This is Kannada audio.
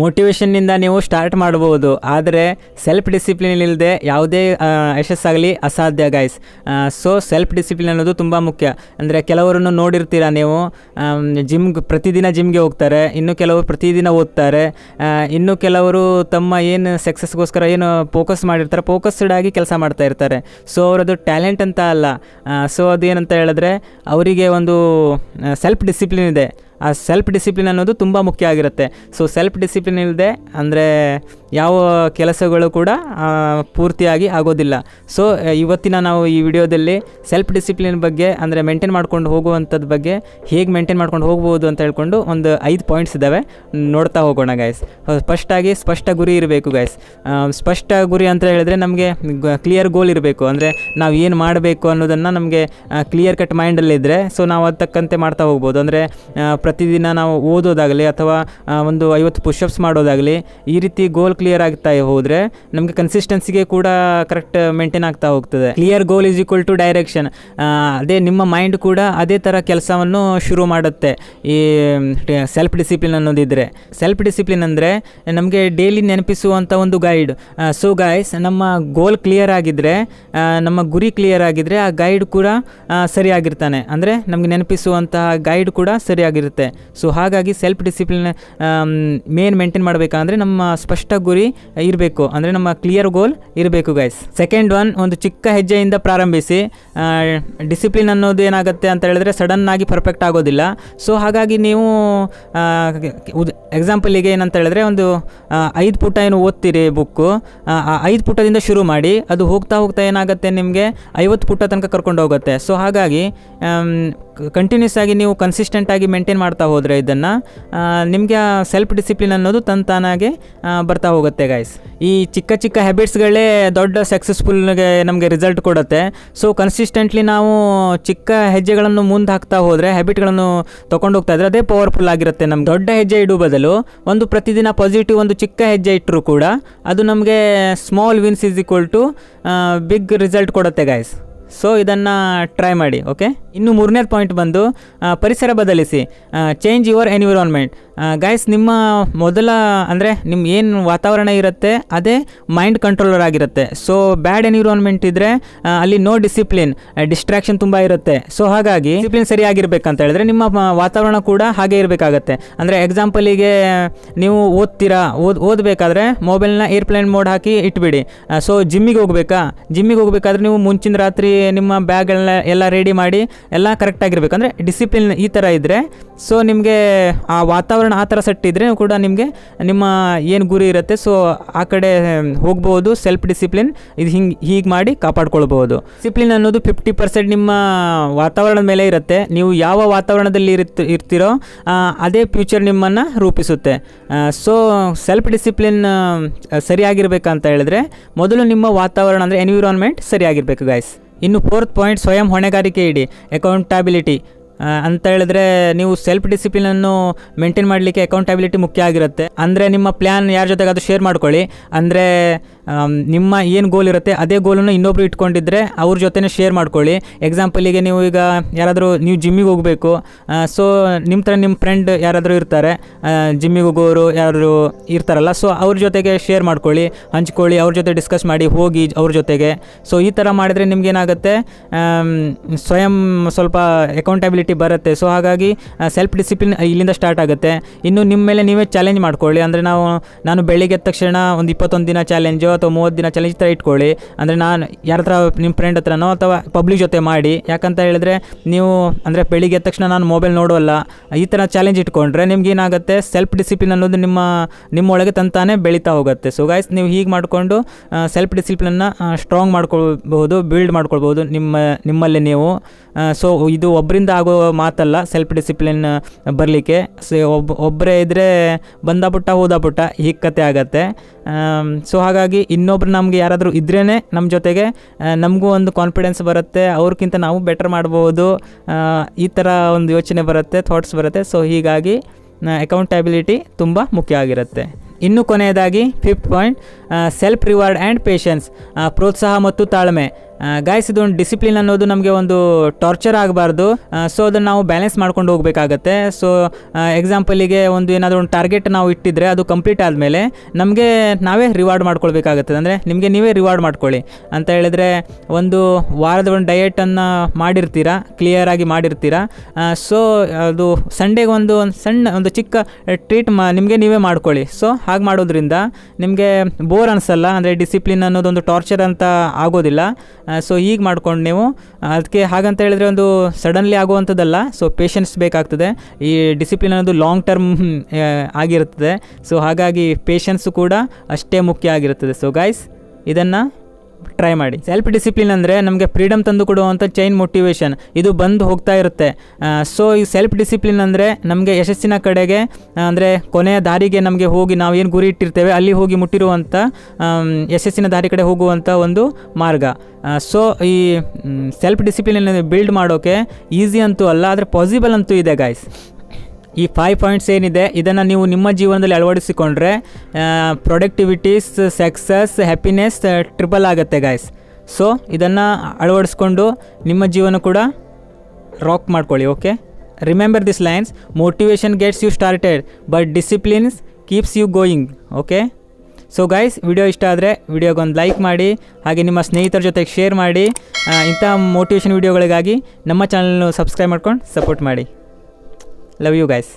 ಮೋಟಿವೇಶನ್ನಿಂದ ನೀವು ಸ್ಟಾರ್ಟ್ ಮಾಡ್ಬೋದು. ಆದರೆ ಸೆಲ್ಫ್ ಡಿಸಿಪ್ಲಿನ್ ಇಲ್ಲದೆ ಯಾವುದೇ ಯಶಸ್ಸಾಗಲಿ ಅಸಾಧ್ಯ ಗೈಸ್ ಸೊ ಸೆಲ್ಫ್ ಡಿಸಿಪ್ಲಿನ್ ಅನ್ನೋದು ತುಂಬ ಮುಖ್ಯ. ಅಂದರೆ ಕೆಲವರನ್ನು ನೋಡಿರ್ತೀರ ನೀವು? ಜಿಮ್ಗೆ ಪ್ರತಿದಿನ ಜಿಮ್ಗೆ ಹೋಗ್ತಾರೆ. ಇನ್ನು ಕೆಲವರು ಪ್ರತಿದಿನ ಓದ್ತಾರೆ. ಇನ್ನು ಕೆಲವರು ತಮ್ಮ ಏನು ಸಕ್ಸಸ್ಗೋಸ್ಕರ ಏನು ಫೋಕಸ್ ಮಾಡಿರ್ತಾರೆ ಫೋಕಸ್ಡ್ ಆಗಿ ಕೆಲಸ ಮಾಡ್ತಾ ಇರ್ತಾರೆ. ಸೊ ಅವರದು ಟ್ಯಾಲೆಂಟ್ ಅಂತ ಅಲ್ಲ. ಸೊ ಅದೇನಂತ ಹೇಳಿದ್ರೆ, ಅವರಿಗೆ ಒಂದು ಸೆಲ್ಫ್ ಡಿಸಿಪ್ಲಿನ್ ಇದೆ. ಆ ಸೆಲ್ಫ್ ಡಿಸಿಪ್ಲಿನ್ ಅನ್ನೋದು ತುಂಬ ಮುಖ್ಯ ಆಗಿರುತ್ತೆ. ಸೊ ಸೆಲ್ಫ್ ಡಿಸಿಪ್ಲಿನ್ ಇಲ್ಲದೆ ಅಂದರೆ ಯಾವ ಕೆಲಸಗಳು ಕೂಡ ಪೂರ್ತಿಯಾಗಿ ಆಗೋದಿಲ್ಲ. ಸೊ ಇವತ್ತಿನ ನಾವು ಈ ವಿಡಿಯೋದಲ್ಲಿ ಸೆಲ್ಫ್ ಡಿಸಿಪ್ಲಿನ್ ಬಗ್ಗೆ ಅಂದರೆ ಮೇಂಟೈನ್ ಮಾಡ್ಕೊಂಡು ಹೋಗುವಂಥದ್ದು ಬಗ್ಗೆ ಹೇಗೆ ಮೇಂಟೈನ್ ಮಾಡ್ಕೊಂಡು ಹೋಗ್ಬೋದು ಅಂತ ಹೇಳ್ಕೊಂಡು ಒಂದು ಐದು ಪಾಯಿಂಟ್ಸ್ ಇದ್ದಾವೆ ನೋಡ್ತಾ ಹೋಗೋಣ ಗೈಸ್ ಫಸ್ಟಾಗಿ ಸ್ಪಷ್ಟ ಗುರಿ ಇರಬೇಕು ಗೈಸ್ ಸ್ಪಷ್ಟ ಗುರಿ ಅಂತ ಹೇಳಿದ್ರೆ ನಮಗೆ ಕ್ಲಿಯರ್ ಗೋಲ್ ಇರಬೇಕು. ಅಂದರೆ ನಾವು ಏನು ಮಾಡಬೇಕು ಅನ್ನೋದನ್ನು ನಮಗೆ ಕ್ಲಿಯರ್ ಕಟ್ ಮೈಂಡಲ್ಲಿದ್ದರೆ ಸೊ ನಾವು ಅದಕ್ಕಂತೆ ಮಾಡ್ತಾ ಹೋಗ್ಬೋದು. ಅಂದರೆ ಪ್ರತಿದಿನ ನಾವು ಓದೋದಾಗಲಿ ಅಥವಾ ಒಂದು ಐವತ್ತು ಪುಷಪ್ಸ್ ಮಾಡೋದಾಗಲಿ ಈ ರೀತಿ ಗೋಲ್ ಕ್ಲಿಯರ್ ಆಗ್ತಾ ಹೋದರೆ ನಮಗೆ ಕನ್ಸಿಸ್ಟೆನ್ಸಿಗೆ ಕೂಡ ಕರೆಕ್ಟ್ ಮೇಂಟೈನ್ ಆಗ್ತಾ ಹೋಗ್ತದೆ. Clear goal is equal to direction ಅದೇ ನಿಮ್ಮ ಮೈಂಡ್ ಕೂಡ ಅದೇ ಥರ ಕೆಲಸವನ್ನು ಶುರು ಮಾಡುತ್ತೆ. ಈ ಸೆಲ್ಫ್ ಡಿಸಿಪ್ಲಿನ್ ಅನ್ನೋದಿದ್ದರೆ ಸೆಲ್ಫ್ ಡಿಸಿಪ್ಲಿನ್ ಅಂದರೆ ನಮಗೆ ಡೈಲಿ ನೆನಪಿಸುವಂಥ ಒಂದು ಗೈಡ್ ಸೊ ಗಾಯ್ಸ್ ನಮ್ಮ ಗೋಲ್ ಕ್ಲಿಯರ್ ಆಗಿದ್ದರೆ ನಮ್ಮ ಗುರಿ ಕ್ಲಿಯರ್ ಆಗಿದ್ದರೆ ಆ ಗೈಡ್ ಕೂಡ ಸರಿಯಾಗಿರ್ತಾನೆ. ಅಂದರೆ ನಮಗೆ ನೆನಪಿಸುವಂತಹ ಗೈಡ್ ಕೂಡ ಸರಿಯಾಗಿರುತ್ತೆ ಸೊ ಹಾಗಾಗಿ ಸೆಲ್ಫ್ ಡಿಸಿಪ್ಲಿನ್ ಮೇನ್ ಮೇಂಟೈನ್ ಮಾಡಬೇಕಂದ್ರೆ ನಮ್ಮ ಸ್ಪಷ್ಟ ಗುರಿ ಇರಬೇಕು. ಅಂದರೆ ನಮ್ಮ ಕ್ಲಿಯರ್ ಗೋಲ್ ಇರಬೇಕು ಗೈಸ್ ಸೆಕೆಂಡ್ ಒನ್ ಒಂದು ಚಿಕ್ಕ ಹೆಜ್ಜೆಯಿಂದ ಪ್ರಾರಂಭಿಸಿ. ಡಿಸಿಪ್ಲಿನ್ ಅನ್ನೋದು ಏನಾಗುತ್ತೆ ಅಂತ ಹೇಳಿದ್ರೆ ಸಡನ್ ಆಗಿ ಪರ್ಫೆಕ್ಟ್ ಆಗೋದಿಲ್ಲ. ಸೊ ಹಾಗಾಗಿ ನೀವು ಎಕ್ಸಾಂಪಲಿಗೆ ಏನಂತ ಹೇಳಿದ್ರೆ ಒಂದು ಐದು ಪುಟ ಏನು ಓದ್ತೀರಿ ಬುಕ್ಕು ಆ ಐದು ಪುಟದಿಂದ ಶುರು ಮಾಡಿ, ಅದು ಹೋಗ್ತಾ ಹೋಗ್ತಾ ಏನಾಗುತ್ತೆ ನಿಮಗೆ? ಐವತ್ತು ಪುಟ ತನಕ ಕರ್ಕೊಂಡು ಹೋಗುತ್ತೆ. ಸೊ ಹಾಗಾಗಿ ಕಂಟಿನ್ಯೂಸ್ ಆಗಿ ನೀವು ಕನ್ಸಿಸ್ಟೆಂಟ್ ಆಗಿ ಮೇಂಟೈನ್ ಮಾಡ್ತಾ ಹೋದರೆ ಇದನ್ನು ನಿಮಗೆ ಸೆಲ್ಫ್ ಡಿಸಿಪ್ಲಿನ್ ಅನ್ನೋದು ತನ್ನ ತಾನಾಗೆ ಬರ್ತಾ ಹೋಗುತ್ತೆ ಗಾಯ್ಸ್ ಈ ಚಿಕ್ಕ ಚಿಕ್ಕ ಹ್ಯಾಬಿಟ್ಸ್ಗಳೇ ದೊಡ್ಡ ಸಕ್ಸಸ್ಫುಲ್ಗೆ ನಮಗೆ ರಿಸಲ್ಟ್ ಕೊಡುತ್ತೆ. ಸೊ ಕನ್ಸಿಸ್ಟೆಂಟ್ಲಿ ನಾವು ಚಿಕ್ಕ ಹೆಜ್ಜೆಗಳನ್ನು ಮುಂದೆ ಹಾಕ್ತಾ ಹೋದರೆ ಹ್ಯಾಬಿಟ್ಗಳನ್ನು ತೊಗೊಂಡು ಹೋಗ್ತಾ ಇದ್ರೆ ಅದೇ ಪವರ್ಫುಲ್ ಆಗಿರುತ್ತೆ ನಮ್ಗೆ. ದೊಡ್ಡ ಹೆಜ್ಜೆ ಇಡುವ ಬದಲು ಒಂದು ಪ್ರತಿದಿನ ಪಾಸಿಟಿವ್ ಒಂದು ಚಿಕ್ಕ ಹೆಜ್ಜೆ ಇಟ್ಟರು ಕೂಡ, ಅದು ನಮಗೆ small wins is equal to big result ಕೊಡುತ್ತೆ ಗೈಸ್ ಸೊ ಇದನ್ನು ಟ್ರೈ ಮಾಡಿ ಓಕೆ ಇನ್ನು ಮೂರನೇ ಪಾಯಿಂಟ್ ಬಂದು ಪರಿಸರ ಬದಲಿಸಿ ಚೇಂಜ್ ಯುವರ್ ಎನ್ವಿರಾನ್ಮೆಂಟ್ ಗೈಸ್ ನಿಮ್ಮ ಮೊದಲ, ಅಂದರೆ ನಿಮ್ಮ ಏನು ವಾತಾವರಣ ಇರುತ್ತೆ, ಅದೇ ಮೈಂಡ್ ಕಂಟ್ರೋಲರ್ ಆಗಿರುತ್ತೆ. ಸೊ ಬ್ಯಾಡ್ ಎನ್ವಿರಾನ್ಮೆಂಟ್ ಇದ್ದರೆ ಅಲ್ಲಿ ನೋ ಡಿಸಿಪ್ಲಿನ್ ಡಿಸ್ಟ್ರಾಕ್ಷನ್ ತುಂಬ ಇರುತ್ತೆ. ಸೊ ಹಾಗಾಗಿ ಡಿಸಿಪ್ಲಿನ್ ಸರಿಯಾಗಿರ್ಬೇಕಂತ ಹೇಳಿದ್ರೆ ನಿಮ್ಮ ವಾತಾವರಣ ಕೂಡ ಹಾಗೆ ಇರಬೇಕಾಗತ್ತೆ. ಅಂದರೆ ಎಕ್ಸಾಂಪಲಿಗೆ ನೀವು ಓದ್ತೀರಾ, ಓದ್, ಓದಬೇಕಾದ್ರೆ ಮೊಬೈಲ್ನ ಏರ್ಪ್ಲೇನ್ ಮೋಡ್ ಹಾಕಿ ಇಟ್ಬಿಡಿ. ಸೊ ಜಿಮ್ಮಿಗೆ ಹೋಗ್ಬೇಕಾ? ಜಿಮ್ಮಿಗೆ ಹೋಗ್ಬೇಕಾದ್ರೆ ನೀವು ಮುಂಚಿನ ರಾತ್ರಿ ನಿಮ್ಮ ಬ್ಯಾಗ್ಗಳನ್ನ ಎಲ್ಲ ರೆಡಿ ಮಾಡಿ, ಎಲ್ಲ ಕರೆಕ್ಟಾಗಿರ್ಬೇಕು ಅಂದರೆ ಡಿಸಿಪ್ಲಿನ್ ಈ ಥರ ಇದ್ದರೆ ಸೊ ನಿಮಗೆ ಆ ವಾತಾವರಣ ಆ ಥರ ಸೆಟ್ ಇದ್ದರೆ ಕೂಡ ನಿಮಗೆ ನಿಮ್ಮ ಏನು ಗುರಿ ಇರುತ್ತೆ ಸೊ ಆ ಕಡೆ ಹೋಗ್ಬೋದು ಸೆಲ್ಫ್ ಡಿಸಿಪ್ಲಿನ್ ಇದು ಹಿಂಗೆ, ಹೀಗೆ ಮಾಡಿ ಕಾಪಾಡ್ಕೊಳ್ಬೋದು. ಡಿಸಿಪ್ಲಿನ್ ಅನ್ನೋದು ಫಿಫ್ಟಿ ಪರ್ಸೆಂಟ್ ನಿಮ್ಮ ವಾತಾವರಣದ ಮೇಲೆ ಇರುತ್ತೆ. ನೀವು ಯಾವ ವಾತಾವರಣದಲ್ಲಿ ಇರುತ್ತ, ಇರ್ತೀರೋ ಅದೇ ಫ್ಯೂಚರ್ ನಿಮ್ಮನ್ನು ರೂಪಿಸುತ್ತೆ. ಸೊ ಸೆಲ್ಫ್ ಡಿಸಿಪ್ಲಿನ್ ಸರಿಯಾಗಿರ್ಬೇಕಂತ ಹೇಳಿದ್ರೆ ಮೊದಲು ನಿಮ್ಮ ವಾತಾವರಣ ಅಂದರೆ ಎನ್ವಿರಾನ್ಮೆಂಟ್ ಸರಿಯಾಗಿರಬೇಕು ಗಾಯ್ಸ್ ಇನ್ನು ಫೋರ್ತ್ ಪಾಯಿಂಟ್ ಸ್ವಯಂ ಹೊಣೆಗಾರಿಕೆ ಇಡಿ ಅಕೌಂಟಬಿಲಿಟಿ ಅಂತ ಹೇಳಿದ್ರೆ ನೀವು ಸೆಲ್ಫ್ ಡಿಸಿಪ್ಲಿನನ್ನು ಮೇಂಟೈನ್ ಮಾಡಲಿಕ್ಕೆ ಅಕೌಂಟಬಿಲಿಟಿ ಮುಖ್ಯ ಆಗಿರುತ್ತೆ. ಅಂದರೆ ನಿಮ್ಮ ಪ್ಲ್ಯಾನ್ ಯಾರ ಜೊತೆಗಾದ್ರೂ ಶೇರ್ ಮಾಡ್ಕೊಳ್ಳಿ. ಅಂದರೆ ನಿಮ್ಮ ಏನು ಗೋಲ್ ಇರುತ್ತೆ ಅದೇ ಗೋಲನ್ನು ಇನ್ನೊಬ್ರು ಇಟ್ಕೊಂಡಿದ್ರೆ ಅವ್ರ ಜೊತೆನೇ ಶೇರ್ ಮಾಡ್ಕೊಳ್ಳಿ. ಎಕ್ಸಾಂಪಲಿಗೆ ನೀವು ಈಗ ಯಾರಾದರೂ ನೀವು ಜಿಮ್ಮಿಗೆ ಹೋಗಬೇಕು. ಸೊ ನಿಮ್ಮ ಥರ ನಿಮ್ಮ ಫ್ರೆಂಡ್ ಯಾರಾದರೂ ಇರ್ತಾರೆ. ಜಿಮ್ಮಿಗೆ ಹೋಗೋರು ಯಾರು ಇರ್ತಾರಲ್ಲ ಸೊ ಅವ್ರ ಜೊತೆಗೆ ಶೇರ್ ಮಾಡ್ಕೊಳ್ಳಿ, ಹಂಚ್ಕೊಳ್ಳಿ, ಅವ್ರ ಜೊತೆ ಡಿಸ್ಕಸ್ ಮಾಡಿ, ಹೋಗಿ ಅವ್ರ ಜೊತೆಗೆ. ಸೊ ಈ ಥರ ಮಾಡಿದರೆ ನಿಮ್ಗೇನಾಗುತ್ತೆ ಸ್ವಯಂ ಸ್ವಲ್ಪ ಅಕೌಂಟಬಿಲಿಟಿ ಬರುತ್ತೆ. ಸೊ ಹಾಗಾಗಿ ಸೆಲ್ಫ್ ಡಿಸಿಪ್ಲಿನ್ ಇಲ್ಲಿಂದ ಸ್ಟಾರ್ಟ್ ಆಗುತ್ತೆ. ಇನ್ನು ನಿಮ್ಮ ಮೇಲೆ ನೀವೇ ಚಾಲೆಂಜ್ ಮಾಡ್ಕೊಳ್ಳಿ. ಅಂದರೆ ನಾವು, ನಾನು ಬೆಳಿಗ್ಗೆ ಎದ್ದ ತಕ್ಷಣ ಒಂದು ಇಪ್ಪತ್ತೊಂದು ದಿನ ಚಾಲೆಂಜು ಅಥವಾ ಮೂವತ್ತು ದಿನ ಚಾಲೆಂಜ್ ಥರ ಇಟ್ಕೊಳ್ಳಿ. ಅಂದರೆ ನಾನು, ಯಾರ ಹತ್ರ ನಿಮ್ಮ ಫ್ರೆಂಡ್ ಹತ್ರನೋ ಅಥವಾ ಪಬ್ಲಿಕ್ ಜೊತೆ ಮಾಡಿ. ಯಾಕಂತ ಹೇಳಿದ್ರೆ, ನೀವು, ಅಂದರೆ ಬೆಳಿಗ್ಗೆ ಎದ್ದ ತಕ್ಷಣ ನಾನು ಮೊಬೈಲ್ ನೋಡೋಲ್ಲ ಈ ಥರ ಚಾಲೆಂಜ್ ಇಟ್ಕೊಂಡ್ರೆ ನಿಮ್ಗೆ ಏನಾಗುತ್ತೆ? ಸೆಲ್ಫ್ ಡಿಸಿಪ್ಲಿನ್ ಅನ್ನೋದು ನಿಮ್ಮ ನಿಮ್ಮೊಳಗೆ ತಂತಾನೆ ಬೆಳೀತಾ ಹೋಗುತ್ತೆ. ಸೊ ಗಾಯ್ಸ್ ನೀವು ಹೀಗೆ ಮಾಡಿಕೊಂಡು ಸೆಲ್ಫ್ ಡಿಸಿಪ್ಲಿನನ್ನು ಸ್ಟ್ರಾಂಗ್ ಮಾಡ್ಕೊಳ್ಬಹುದು ಬಿಲ್ಡ್ ಮಾಡ್ಕೊಳ್ಬೋದು ನಿಮ್ಮ, ನಿಮ್ಮಲ್ಲಿ ನೀವು. ಸೊ ಇದು ಒಬ್ಬರಿಂದ ಆಗೋ ಮಾತಲ್ಲ ಸೆಲ್ಫ್ ಡಿಸಿಪ್ಲಿನ್ ಬರಲಿಕ್ಕೆ. ಸೊ ಒಬ್ಬ ಒಬ್ಬರೇ ಇದ್ದರೆ ಬಂದ ಪುಟ್ಟ, ಹೋದ ಪುಟ್ಟ, ಹೀಗೆ ಕತೆ ಆಗತ್ತೆ. ಸೊ ಹಾಗಾಗಿ ಇನ್ನೊಬ್ರು ನಮಗೆ ಯಾರಾದರೂ ಇದ್ರೇ ನಮ್ಮ ಜೊತೆಗೆ ನಮಗೂ ಒಂದು ಕಾನ್ಫಿಡೆನ್ಸ್ ಬರುತ್ತೆ ಅವ್ರಿಗಿಂತ ನಾವು ಬೆಟರ್ ಮಾಡ್ಬೋದು ಈ ಥರ ಒಂದು ಯೋಚನೆ ಬರುತ್ತೆ ಥಾಟ್ಸ್ ಬರುತ್ತೆ. ಸೊ ಹೀಗಾಗಿ ಅಕೌಂಟಬಿಲಿಟಿ ತುಂಬ ಮುಖ್ಯ ಆಗಿರುತ್ತೆ. ಇನ್ನು ಕೊನೆಯದಾಗಿ fifth point self reward and patience ಪ್ರೋತ್ಸಾಹ ಮತ್ತು ತಾಳ್ಮೆ. ಗಾಯ್ಸ್ ಇದೊಂದು ಡಿಸಿಪ್ಲಿನ್ ಅನ್ನೋದು ನಮಗೆ ಒಂದು ಟಾರ್ಚರ್ ಆಗಬಾರ್ದು. ಸೊ ಅದನ್ನು ನಾವು ಬ್ಯಾಲೆನ್ಸ್ ಮಾಡ್ಕೊಂಡು ಹೋಗಬೇಕಾಗತ್ತೆ. ಸೊ ಎಕ್ಸಾಂಪಲಿಗೆ ಒಂದು ಏನಾದರೂ ಒಂದು ಟಾರ್ಗೆಟ್ ನಾವು ಇಟ್ಟಿದ್ರೆ ಅದು ಕಂಪ್ಲೀಟ್ ಆದಮೇಲೆ ನಮಗೆ ನಾವೇ ರಿವಾರ್ಡ್ ಮಾಡ್ಕೊಳ್ಬೇಕಾಗತ್ತೆ. ಅಂದರೆ ನಿಮಗೆ ನೀವೇ ರಿವಾರ್ಡ್ ಮಾಡ್ಕೊಳ್ಳಿ. ಅಂತ ಹೇಳಿದ್ರೆ ಒಂದು ವಾರದ ಒಂದು ಡಯೆಟನ್ನು ಮಾಡಿರ್ತೀರಾ ಕ್ಲಿಯರಾಗಿ ಮಾಡಿರ್ತೀರಾ ಸೊ ಅದು ಸಂಡೇಗೆ ಒಂದು ಒಂದು ಸಣ್ಣ ಒಂದು ಚಿಕ್ಕ ಟ್ರೀಟ್ ಮಾ, ನಿಮಗೆ ನೀವೇ ಮಾಡ್ಕೊಳ್ಳಿ. ಸೊ ಹಾಗೆ ಮಾಡೋದ್ರಿಂದ ನಿಮಗೆ ಬೋರ್ ಅನಿಸಲ್ಲ. ಅಂದರೆ ಡಿಸಿಪ್ಲಿನ್ ಅನ್ನೋದೊಂದು ಟಾರ್ಚರ್ ಅಂತ ಆಗೋದಿಲ್ಲ. ಸೊ ಈಗ ಮಾಡ್ಕೊಂಡು ನೀವು, ಅದಕ್ಕೆ ಹಾಗಂತ ಹೇಳಿದ್ರೆ ಒಂದು ಸಡನ್ಲಿ ಆಗುವಂಥದ್ದಲ್ಲ ಸೊ ಪೇಷನ್ಸ್ ಬೇಕಾಗ್ತದೆ. ಈ ಡಿಸಿಪ್ಲಿನ್ ಅನ್ನೋದು ಲಾಂಗ್ ಟರ್ಮ್ ಆಗಿರುತ್ತದೆ. ಸೊ ಹಾಗಾಗಿ ಪೇಷನ್ಸು ಕೂಡ ಅಷ್ಟೇ ಮುಖ್ಯ ಆಗಿರುತ್ತದೆ. ಸೊ ಗಾಯ್ಸ್ ಇದನ್ನು ಟ್ರೈ ಮಾಡಿ. ಸೆಲ್ಫ್ ಡಿಸಿಪ್ಲಿನ್ ಅಂದರೆ ನಮಗೆ ಫ್ರೀಡಮ್ ತಂದು ಕೊಡುವಂಥ ಚೈನ್ ಮೋಟಿವೇಶನ್ ಇದು ಬಂದು ಹೋಗ್ತಾ ಇರುತ್ತೆ. ಸೊ ಈ ಸೆಲ್ಫ್ ಡಿಸಿಪ್ಲಿನ್ ಅಂದರೆ ನಮಗೆ ಯಶಸ್ಸಿನ ಕಡೆಗೆ ಅಂದರೆ ಕೊನೆಯ ದಾರಿಗೆ ನಮಗೆ ಹೋಗಿ ನಾವು ಏನು ಗುರಿ ಇಟ್ಟಿರ್ತೇವೆ, ಅಲ್ಲಿ ಹೋಗಿ ಮುಟ್ಟಿರುವಂಥ ಯಶಸ್ಸಿನ ದಾರಿ ಕಡೆ ಹೋಗುವಂಥ ಒಂದು ಮಾರ್ಗ. ಸೊ ಈ ಸೆಲ್ಫ್ ಡಿಸಿಪ್ಲಿನ್ ಬಿಲ್ಡ್ ಮಾಡೋಕ್ಕೆ ಈಸಿ ಅಂತೂ ಅಲ್ಲ, ಆದರೆ ಪಾಸಿಬಲ್ ಅಂತೂ ಇದೆ ಗಾಯ್ಸ್ ಈ ಫೈವ್ ಪಾಯಿಂಟ್ಸ್ ಏನಿದೆ, ಇದನ್ನು ನೀವು ನಿಮ್ಮ ಜೀವನದಲ್ಲಿ ಅಳವಡಿಸಿಕೊಂಡ್ರೆ ಪ್ರೊಡಕ್ಟಿವಿಟೀಸ್ ಸಕ್ಸಸ್ ಹ್ಯಾಪಿನೆಸ್ ಟ್ರಿಪಲ್ ಆಗುತ್ತೆ ಗಾಯ್ಸ್ ಸೊ ಇದನ್ನು ಅಳವಡಿಸ್ಕೊಂಡು ನಿಮ್ಮ ಜೀವನ ಕೂಡ ರಾಕ್ ಮಾಡ್ಕೊಳ್ಳಿ okay remember this lines motivation gets you started but disciplines keeps you going okay so guys video ಇಷ್ಟ ಆದರೆ ವಿಡಿಯೋಗೊಂದು ಲೈಕ್ ಮಾಡಿ, ಹಾಗೆ ನಿಮ್ಮ ಸ್ನೇಹಿತರ ಜೊತೆಗೆ ಶೇರ್ ಮಾಡಿ ಇಂಥ ಮೋಟಿವೇಶನ್ ವಿಡಿಯೋಗಳಿಗಾಗಿ ನಮ್ಮ ಚಾನಲ್ನು ಸಬ್ಸ್ಕ್ರೈಬ್ ಮಾಡ್ಕೊಂಡು ಸಪೋರ್ಟ್ ಮಾಡಿ. Love you guys